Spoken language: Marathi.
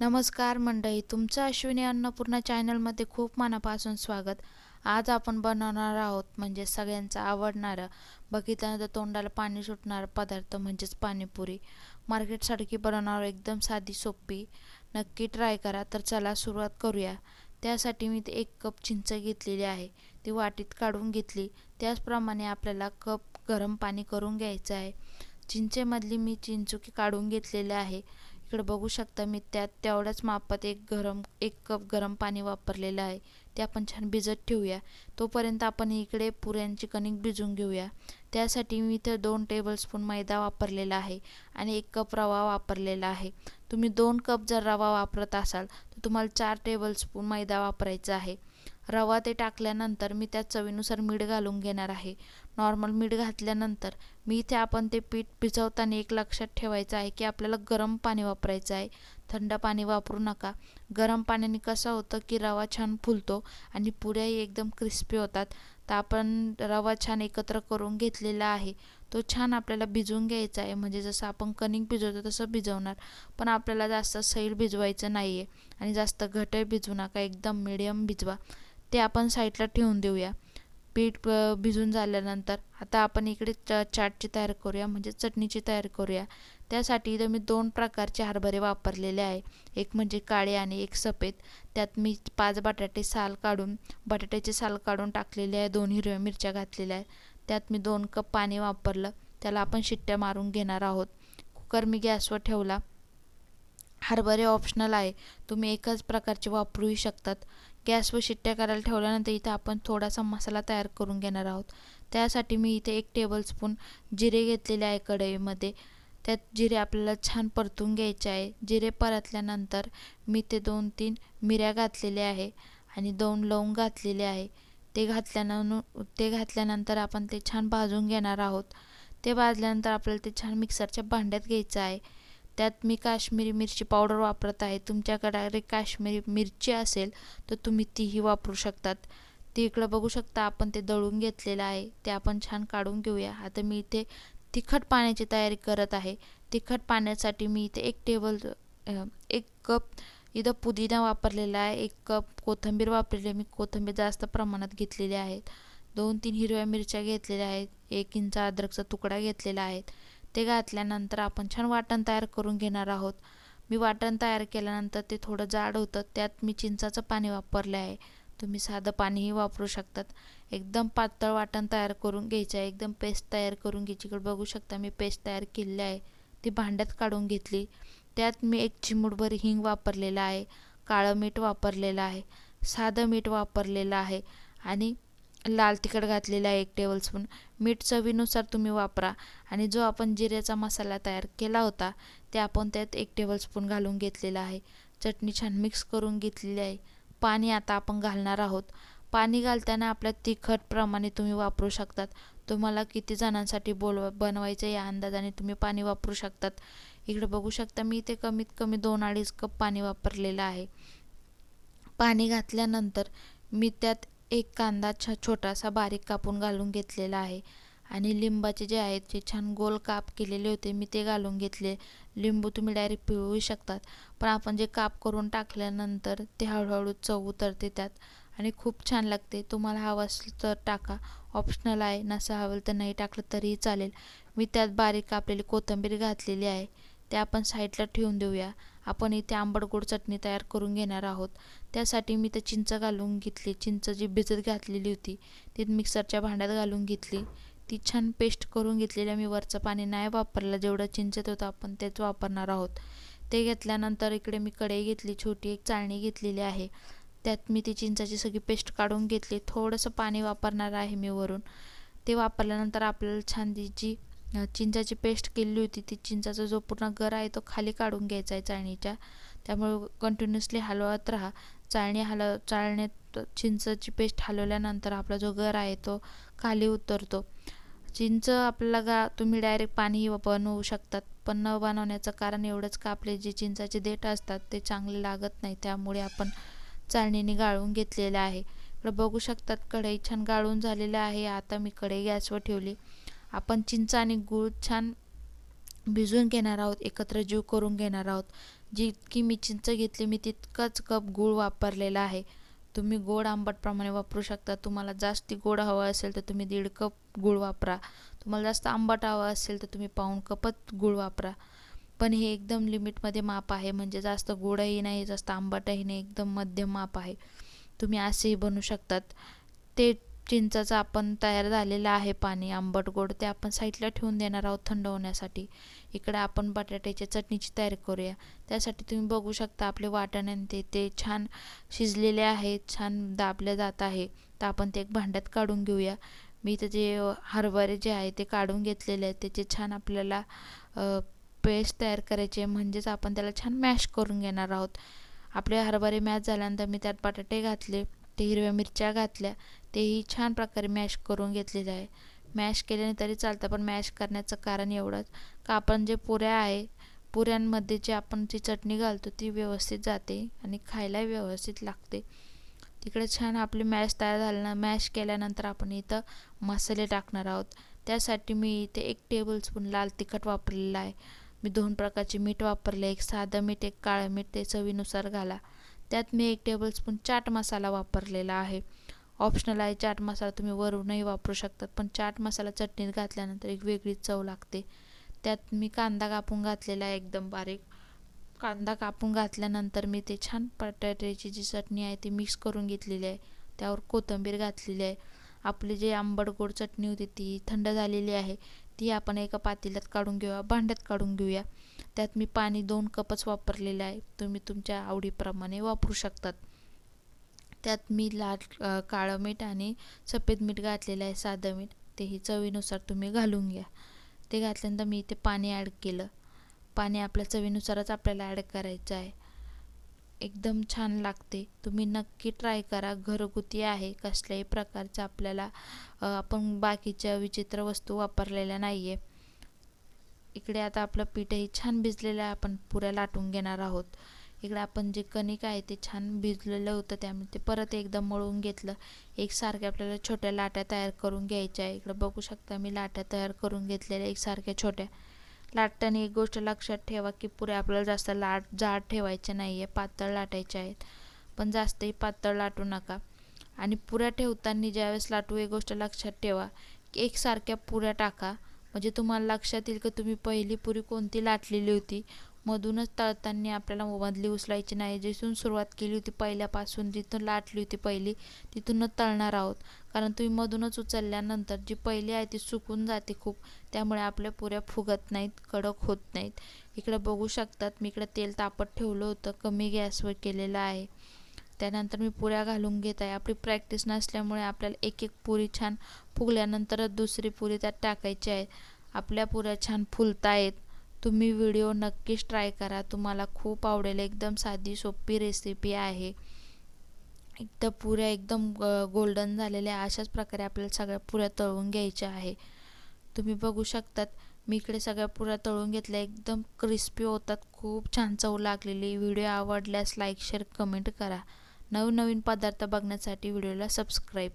नमस्कार मंडळी तुमचं अश्विनी अन्नपूर्णा चॅनलमध्ये खूप मनापासून स्वागत. आज आपण बनवणार आहोत म्हणजे सगळ्यांचा आवडणारं बघितल्यानंतर तोंडाला पाणी सुटणारा पदार्थ म्हणजेच पाणीपुरी. मार्केटसारखी बनवणार एकदम साधी सोपी. नक्की ट्राय करा तर चला सुरुवात करूया. त्यासाठी मी ते एक कप चिंच घेतलेली आहे. ती वाटीत काढून घेतली. त्याचप्रमाणे आपल्याला कप गरम पाणी करून घ्यायचं आहे. चिंचेमधली मी चिंचुकी काढून घेतलेली आहे. इकडे बघू शकता मी त्यात तेवढ्याच मापात एक गरम एक कप गरम पाणी वापरलेलं आहे. ते आपण छान भिजत ठेवूया. तोपर्यंत आपण इकडे पुऱ्यांची कणिक भिजून घेऊया. त्यासाठी मी इथं दोन टेबलस्पून मैदा वापरलेला आहे आणि एक कप रवा वापरलेला आहे. तुम्ही दोन कप जर रवा वापरत असाल तर तुम्हाला चार टेबलस्पून मैदा वापरायचा आहे. रवा ते टाकल्यानंतर मी त्यात चवीनुसार मीठ घालून घेणार आहे. नॉर्मल मीठ घातल्यानंतर मी इथे आपण ते पीठ भिजवताना एक लक्षात ठेवायचं आहे की आपल्याला गरम पाणी वापरायचं आहे. थंड पाणी वापरू नका. गरम पाण्याने कसं होतं की रवा छान फुलतो आणि पुऱ्याही एकदम क्रिस्पी होतात. तर आपण रवा छान एकत्र करून घेतलेला आहे. तो छान आपल्याला भिजवून घ्यायचा आहे. म्हणजे जसं आपण कणिक भिजवतो तसं भिजवणार. पण आपल्याला जास्त सैल भिजवायचं नाही आहे आणि जास्त घटही भिजवू नका. एकदम मिडियम भिजवा. ते आपण साईडला ठेवून देऊया. पीठ भिजून झाल्यानंतर आता आपण इकडे च चाटची तयार करूया. म्हणजे चटणीची तयारी करूया. त्यासाठी इथं मी दोन प्रकारचे हरभरे वापरलेले आहे. एक म्हणजे काळे आणि एक सफेद. त्यात मी पाच बटाटे साल काढून बटाट्याचे साल काढून टाकलेले आहे. दोन हिरव्या मिरच्या घातलेल्या आहेत. त्यात मी दोन कप पाणी वापरलं. त्याला आपण शिट्ट्या मारून घेणार आहोत. कुकर मी गॅसवर ठेवला. हरभरे ऑप्शनल आहे. तुम्ही एकाच प्रकारचे वापरूही शकतात. गॅसवर शिट्ट्या करायला ठेवल्यानंतर इथं आपण थोडासा मसाला तयार करून घेणार आहोत. त्यासाठी मी इथे एक टेबलस्पून जिरे घेतलेले आहे कढईमध्ये. त्यात जिरे आपल्याला छान परतून घ्यायचे आहे. जिरे परतल्यानंतर मी ते दोन तीन मिऱ्या घातलेल्या आहे आणि दोन लवंग घातलेले आहे. ते घातल्यानं ते घातल्यानंतर आपण ते छान भाजून घेणार आहोत. ते भाजल्यानंतर आपल्याला ते छान मिक्सरच्या भांड्यात घ्यायचं आहे. त्यात मी काश्मीरी मिरची पावडर वापरत आहे. तुमच्याकडे काश्मीरी मिरची असेल तर तुम्ही तीही वापरू शकतात. ती इकडं बघू शकता आपण ते दळून घेतलेलं आहे. ते आपण छान काढून घेऊया. आता मी इथे तिखट पाण्याची तयारी करत आहे. तिखट पाण्यासाठी मी इथे एक टेबल एक कप इथं पुदिना वापरलेला आहे. एक कप कोथिंबीर वापरलेली मी कोथिंबीर जास्त प्रमाणात घेतलेली आहेत. दोन तीन हिरव्या मिरच्या घेतलेल्या आहेत. एक इंच अद्रकचा तुकडा घेतलेला आहे. ते घातल्यानंतर आपण छान वाटण तयार करून घेणार आहोत. मी वाटण तयार केल्यानंतर ते थोडं जाड होतं. त्यात मी चिंचाचं पाणी वापरले आहे. तुम्ही साधं पाणीही वापरू शकतात. एकदम पातळ वाटण तयार करून घ्यायचं आहे. एकदम पेस्ट तयार करून घ्यायची. इकडे बघू शकता मी पेस्ट तयार केली आहे. ती भांड्यात काढून घेतली. त्यात मी एक चिमूटभर हिंग वापरलेला आहे. काळं मीठ वापरलेलं आहे. साधं मीठ वापरलेलं आहे. आणि लाल तिखट घातलेलं आहे एक टेबलस्पून मीठ चवीनुसार तुम्ही वापरा. आणि जो आपण जिऱ्याचा मसाला तयार केला होता ते आपण त्यात एक टेबलस्पून घालून घेतलेला आहे. चटणी छान मिक्स करून घेतलेली आहे. पाणी आता आपण घालणार आहोत. पाणी घालताना आपल्या तिखटप्रमाणे तुम्ही वापरू शकतात. तुम्हाला किती जणांसाठी बोलवा बनवायचं या अंदाजाने तुम्ही पाणी वापरू शकतात. इकडे बघू शकता मी इथे कमीत कमी दोन अडीच कप पाणी वापरलेलं आहे. पाणी घातल्यानंतर मी त्यात एक कांदा छ छोटासा बारीक कापून घालून घेतलेला आहे. आणि लिंबाचे जे आहेत जे छान गोल काप केलेले होते मी ते घालून घेतले. लिंबू तुम्ही डायरेक्ट पिळू शकतात. पण आपण जे काप करून टाकल्यानंतर ते हळूहळू चव उतरते त्यात. आणि खूप छान लागते. तुम्हाला हवं असेल तर टाका. ऑप्शनल आहे. नसं हवं तर नाही टाकलं तरीही चालेल. मी त्यात बारीक कापलेली कोथिंबीर घातलेली आहे. ते आपण साईडला ठेवून देऊया. आपण इथे आंबट गोड चटणी तयार करून घेणार आहोत. त्यासाठी मी ते चिंच घालून घेतली. चिंच जी भिजत घातलेली होती ती मिक्सरच्या भांड्यात घालून घेतली. ती छान पेस्ट करून घेतलेली मी वरचं पाणी नाही वापरलं. जेवढं चिंचत होतं आपण तेच वापरणार आहोत. ते घेतल्यानंतर इकडे मी कढई घेतली छोटी एक चाळणी घेतलेली आहे. त्यात मी ती चिंचाची सगळी पेस्ट काढून घेतली. थोडंसं पाणी वापरणार आहे मी वरून. ते वापरल्यानंतर आपल्याला छान जी चिंचाची पेस्ट केली होती ती चिंचाचा जो पूर्ण गर आहे तो खाली काढून घ्यायचा आहे चाळणीच्या. त्यामुळे कंटिन्युअसली हलवत राहा. चाळणी हलव चाळण्यात चिंचाची पेस्ट हलवल्यानंतर आपला जो गर आहे तो खाली उतरतो. चिंच आपल्याला गा तुम्ही डायरेक्ट पाणीही बनवू शकतात. पण न बनवण्याचं कारण एवढंच का आपले जे चिंचाचे देठ असतात ते चांगले लागत नाही. त्यामुळे आपण चाळणीने गाळून घेतलेलं आहे. इकडं बघू शकतात कढई छान गाळून झालेलं आहे. आता मी कढई गॅसवर ठेवली. आपण चिंच आणि गूळ छान भिजून घेणार आहोत एकत्र जीव करून घेणार आहोत. जितकी मी चिंच घेतली मी तितकाच कप गूळ वापरलेला आहे. तुम्ही गोड आंबटप्रमाणे वापरू शकता. तुम्हाला जास्ती गोड हवं असेल तर तुम्ही दीड कप गूळ वापरा. तुम्हाला जास्त आंबट हवं असेल तर तुम्ही पाऊण कपच गूळ वापरा. पण हे एकदम लिमिटमध्ये माप आहे. म्हणजे जास्त गोडही नाही जास्त आंबटही नाही एकदम मध्यम माप आहे. तुम्ही असेही बनवू शकतात. ते चिंचाचं आपण तयार झालेलं आहे पाणी आंबट गोड ते आपण साईडला ठेवून देणार आहोत थंड होण्यासाठी इकडे आपण बटाट्याच्या चटणीची तयारी करूया. त्यासाठी तुम्ही बघू शकता आपले वाटाणे ते ते छान शिजलेले आहेत छान दाबले जात आहे. तर आपण ते एक भांड्यात काढून घेऊया. मी इथं जे हरभरे जे आहे ते काढून घेतलेले आहेत. त्याचे छान आपल्याला पेस्ट तयार करायचे म्हणजेच आपण त्याला छान मॅश करून घेणार आहोत. आपले हरभरे मॅश झाल्यानंतर मी त्यात बटाटे घातले ते हिरव्या मिरच्या घातल्या. तेही छान प्रकारे मॅश करून घेतलेलं आहे. मॅश केल्याने तरी चालतं पण मॅश करण्याचं कारण एवढंच. का आपण जे पुऱ्या आहे पुऱ्यांमध्ये जे आपण जी चटणी घालतो ती व्यवस्थित जाते आणि खायलाही व्यवस्थित लागते. तिकडे छान आपली मॅश तयार झालं मॅश केल्यानंतर आपण इथं मसाले टाकणार आहोत. त्यासाठी मी इथे एक टेबलस्पून लाल तिखट वापरलेलं आहे. मी दोन प्रकारचे मीठ वापरले एक साधं मीठ एक काळं मीठ ते चवीनुसार घाला. त्यात मी एक टेबलस्पून चाट मसाला वापरलेला आहे. ऑप्शनल आहे चाट मसाला तुम्ही वरूनही वापरू शकतात पण चाट मसाला चटणीत घातल्यानंतर एक वेगळीच चव लागते. त्यात मी कांदा कापून घातलेला आहे एकदम बारीक. कांदा कापून घातल्यानंतर मी ते छान बटाट्याची जी चटणी आहे ती मिक्स करून घेतलेली आहे. त्यावर कोथिंबीर घातलेली आहे. आपली जी आंबट गोड चटणी होती ती थंड झालेली आहे. ती आपण एका पातेल्यात काढून घेऊया भांड्यात काढून घेऊया. त्यात मी पाणी दोन कपच वापरलेलं आहे. तुम्ही तुमच्या आवडीप्रमाणे वापरू शकतात. त्यात मी लाल काळं मीठ आणि सफेद मीठ घातलेलं आहे साधं मीठ. तेही चवीनुसार तुम्ही घालून घ्या. ते घातल्यानंतर मी इथे पाणी ॲड केलं. पाणी आपल्या चवीनुसारच आपल्याला ॲड करायचं आहे. एकदम छान लागते. तुम्ही नक्की ट्राय करा. घरगुती आहे. कसल्याही प्रकारचं आपल्याला आपण बाकीच्या विचित्र वस्तू वापरलेल्या नाही आहे इकडे आता आपलं पीठही छान भिजलेलं आहे. आपण पुऱ्या लाटून घेणार आहोत. इकडे आपण जे कणिक आहे ते छान भिजलेलं होतं त्यामुळे ते परत एकदा मळून घेतलं. एकसारख्या आपल्याला छोट्या लाट्या तयार करून घ्यायच्या आहे. इकडं बघू शकता मी लाट्या तयार करून घेतलेल्या एकसारख्या छोट्या. लाटताना एक गोष्ट लक्षात ठेवा की पुऱ्या आपल्याला जास्त लाट जाड ठेवायचे नाही आहे पातळ लाटायचे आहेत. पण जास्तही पातळ लाटू नका. आणि पुऱ्या ठेवताना ज्यावेळेस लाटू एक गोष्ट लक्षात ठेवा की एकसारख्या पुऱ्या टाका. म्हणजे तुम्हाला लक्षात येईल की तुम्ही पहिली पुरी कोणती लाटलेली होती? मधूनच तळताना आपल्याला मधली उचलायची नाही. जिथून सुरुवात केली होती पहिल्यापासून जिथून लाटली होती पहिली तिथूनच तळणार आहोत. कारण तुम्ही मधूनच उचलल्यानंतर जी पहिली आहे ती सुकून जाते खूप. त्यामुळे आपल्या पुऱ्या फुगत नाहीत कडक होत नाहीत. इकडे बघू शकतात मी इकडे तेल तापत ठेवलं होतं कमी गॅसवर केलेलं आहे. त्यानंतर मी पुऱ्या घालून घेत आहे. आपली प्रॅक्टिस नसल्यामुळे आपल्याला एक एक पुरी छान फुगल्यानंतरच दुसरी पुरी त्यात टाकायची आहे. आपल्या पुऱ्या छान फुलतायत. तुम्ही व्हिडिओ नक्कीच ट्राय करा. तुम्हाला खूप आवडेल. एकदम साधी सोपी रेसिपी आहे. एकदम पुऱ्या एकदम गोल्डन झालेल्या अशाच प्रकारे आपल्याला सगळ्या पुऱ्या तळून घ्यायच्या आहे. तुम्ही बघू शकतात मी इकडे सगळ्या पुऱ्या तळून घेतल्या. एकदम क्रिस्पी होतात. खूप छान चव लागलेली. व्हिडिओ आवडल्यास लाईक शेअर कमेंट करा. नवनवीन पदार्थ बघण्यासाठी व्हिडिओला सबस्क्राईब